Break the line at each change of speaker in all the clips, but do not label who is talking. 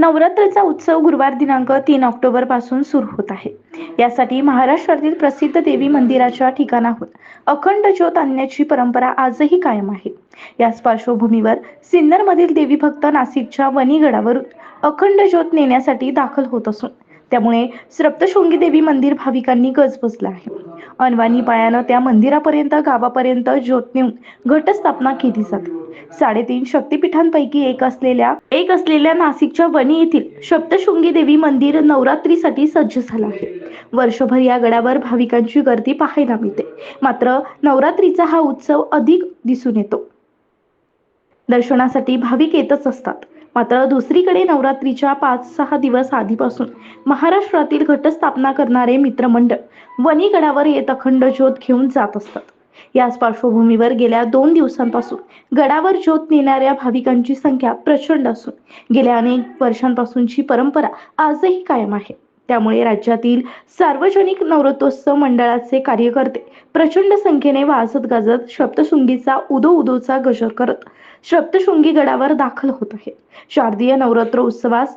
नवरात्रीचा उत्सव गुरुवार दिनांक तीन ऑक्टोबरपासून सुरू होत आहे. यासाठी महाराष्ट्रातील प्रसिद्ध देवी मंदिराच्या ठिकाणाहून अखंड ज्योत आणण्याची परंपरा आजही कायम आहे. याच पार्श्वभूमीवर सिन्नरमधील देवी भक्त नाशिकच्या वणीगडावरून अखंड ज्योत नेण्यासाठी दाखल होत असून त्यामुळे सप्तशृंगी देवी मंदिर भाविकांनी गजबजलं आहे. अनवाणी पायानं त्या मंदिरापर्यंत गावापर्यंत ज्योत नेऊन घटस्थापना केली जाते. साडेतीन शक्तिपीठांपैकी एक असलेल्या एक असलेल्या नाशिकच्या वणी येथील सप्तशृंगी देवी मंदिर नवरात्रीसाठी सज्ज झालं आहे. वर्षभर या गडावर भाविकांची गर्दी पाहायला मिळते. मात्र नवरात्रीचा हा उत्सव अधिक दिसून येतो. दर्शनासाठी भाविक येतच असतात. मात्र दुसरीकडे नवरात्रीच्या पाच सहा दिवस आधीपासून महाराष्ट्रातील घटस्थापना करणारे मित्रमंडळ वणीगडावर येत अखंड ज्योत घेऊन जात असतात. याच पार्श्वभूमीवर गेल्या दोन दिवसांपासून गडावर ज्योत नेणाऱ्या भाविकांची संख्या प्रचंड असून गेल्या अनेक वर्षांपासूनची परंपरा आजही कायम आहे. त्यामुळे राज्यातील सार्वजनिक नवरात्रोत्सव मंडळाचे कार्यकर्ते प्रचंड संख्येने वाजत गाजत सप्तशृंगीचा उदो उदोचा गजर करत सप्तशृंगी गडावर दाखल होत आहे शारदीय नवरात्र उत्सवास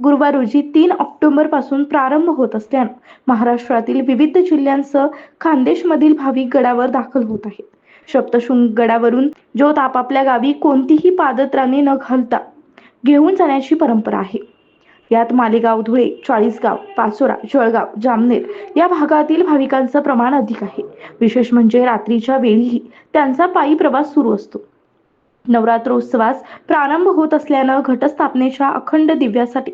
गुरुवार रोजी तीन ऑक्टोबरपासून प्रारंभ होत असल्यानं महाराष्ट्रातील विविध जिल्ह्यांसह खानदेशमधील भाविक गडावर दाखल होत आहेत. सप्तशृंग गडावरून ज्योत आपापल्या गावी कोणतीही पादत्राणे न घालता घेऊन जाण्याची परंपरा आहे. यात मालेगाव धुळे चाळीसगाव पाचोरा जळगाव जामनेर या भागातील भाविकांचं प्रमाण अधिक आहे. विशेष म्हणजे रात्रीच्या वेळीही त्यांचा पायी प्रवास सुरू असतो. नवरात्रोत्सवास प्रारंभ होत असल्यानं घटस्थापनेच्या अखंड दिव्यासाठी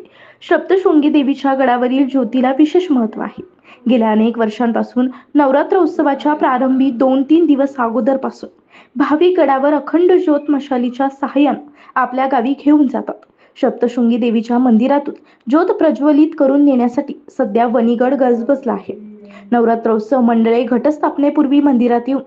सप्तशृंगी देवीच्या गडावरील ज्योतीला विशेष महत्त्व आहे. गेल्या अनेक वर्षांपासून नवरात्र उत्सवाच्या प्रारंभी दोन तीन दिवस अगोदरपासून भाविक गडावर अखंड ज्योत मशालीच्या सहाय्यानं आपल्या गावी घेऊन जातात. सप्तशृंगी देवीच्या मंदिरातून ज्योत प्रज्वलित करून नेण्यासाठी सध्या वणीगड गजबजला आहे. नवरात्रोत्सव मंडळे घटस्थापनेपूर्वी मंदिरात येऊन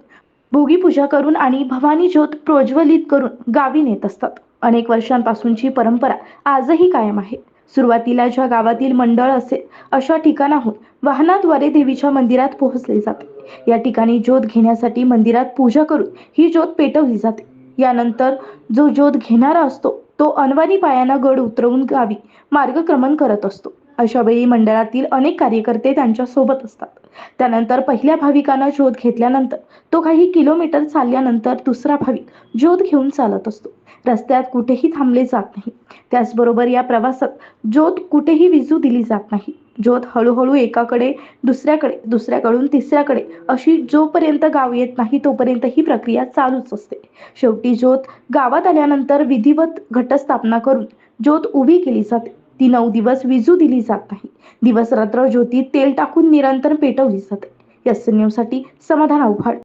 भोगी पूजा करून आणि भवानी ज्योत प्रज्वलित करून गावी नेत असतात. अनेक वर्षांपासूनची परंपरा आजही कायम आहे. सुरुवातीला ज्या गावातील मंडळ असेल अशा ठिकाणाहून वाहनाद्वारे देवीच्या मंदिरात पोहोचले जाते. या ठिकाणी ज्योत घेण्यासाठी मंदिरात पूजा करून ही ज्योत पेटवली जाते. यानंतर जो ज्योत घेणारा असतो तो अनवाणी पायानं गड उतरवून गावी मार्गक्रमण करत असतो. अशा वेळी मंडळातील अनेक कार्यकर्ते त्यांच्यासोबत असतात. त्यानंतर पहिल्या भाविकानं ज्योत घेतल्यानंतर तो काही किलोमीटर चालल्यानंतर दुसरा भाविक ज्योत घेऊन चालत असतो. रस्त्यात कुठेही थांबले जात नाही. त्याचबरोबर या प्रवासात ज्योत कुठेही विजू दिली जात नाही. ज्योत हळूहळू एकाकडे दुसऱ्याकडे दुसऱ्याकडून तिसऱ्याकडे अशी जोपर्यंत गाव येत नाही तोपर्यंत ही प्रक्रिया चालूच असते. शेवटी ज्योत गावात आल्यानंतर विधिवत घटस्थापना करून ज्योत उभी केली जाते. ती नऊ दिवस विजू दिली जात नाही. दिवस रात्र ज्योती तेल टाकून निरंतर पेटवली जाते. एस न्यूजसाठी समाधान आव्हाड